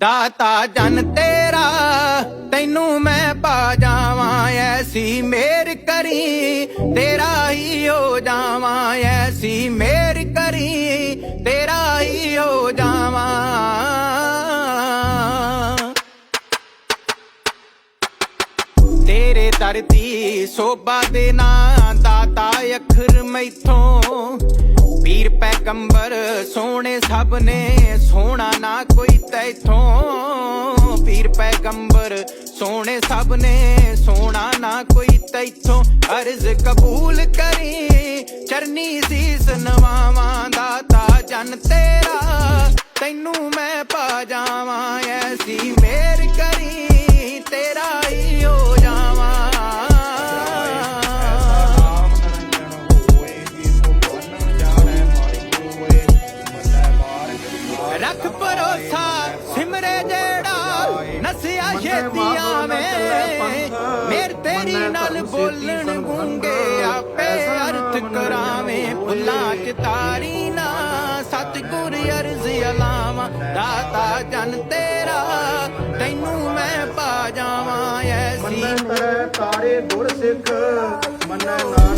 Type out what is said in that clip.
ਦਾਤਾ ਜਨ ਤੇਰਾ, ਤੈਨੂੰ ਮੈਂ ਪਾ ਜਾਵਾਂ, ਐਸੀ ਮੇਰ ਕਰੀ, ਤੇਰਾ ਹੀ ਹੋ ਜਾਵਾਂ, ਐਸੀ ਮੇਰ ਕਰੀ, ਤੇਰਾ ਹੀ ਹੋ ਜਾਵਾਂ। ਤੇਰੇ ਦਰ ਦੀ ਸੋਭਾ ਦੇ ਨਾਂ, ਦਾਤਾ ਅਖਰ ਮੈਥੋਂ। ਪੀਰ ਪੈਗੰਬਰ ਸੋਹਣੇ ਸਭ ਨੇ, ਸੋਹਣਾ ਨਾ ਕੋਈ ਤੈਥੋਂ ਪੀਰ ਪੈਗੰਬਰ ਸੋਹਣੇ ਸਭ ਨੇ ਸੋਹਣਾ ਨਾ ਕੋਈ ਤੈਥੋਂ ਅਰਜ਼ ਕਬੂਲ ਕਰੀ। ਚਰਨੀ ਸੀਸ ਨਵਾਵਾਂ ਦਾਤਾ ਜਨ ਤੇਰਾ, ਤੈਨੂੰ ਮੈਂ ਪਾ ਜਾਵਾਂ ਐਸੀ ਮੇਰ ਭਰੋਸਾ ਸਿਮਰੇ ਜਿਹੜਾ ਨਸਿਆ ਛੇਤੀ ਆਵੇ ਮੇਰ ਤੇਰੀ ਨਾਲ ਬੋਲਣ ਗੂੰਗੇ ਆਪੇ ਅਰਥ ਕਰਾਵੇਂ। ਫੁੱਲਾਂ ਚ ਤਾਰੀ ਨਾ। ਸਤਿਗੁਰ ਅਰਜ਼ ਅਲਾਵਾਂ। ਦਾਤਾ ਜਨ ਤੇਰਾ। ਤੈਨੂੰ ਮੈਂ ਪਾ ਜਾਵਾਂ। ਐਸੀ ਮੰਨੈ ਤਰੈ ਤਾਰੇ ਗੁਰ ਸਿੱਖ। ਮੰਨੈ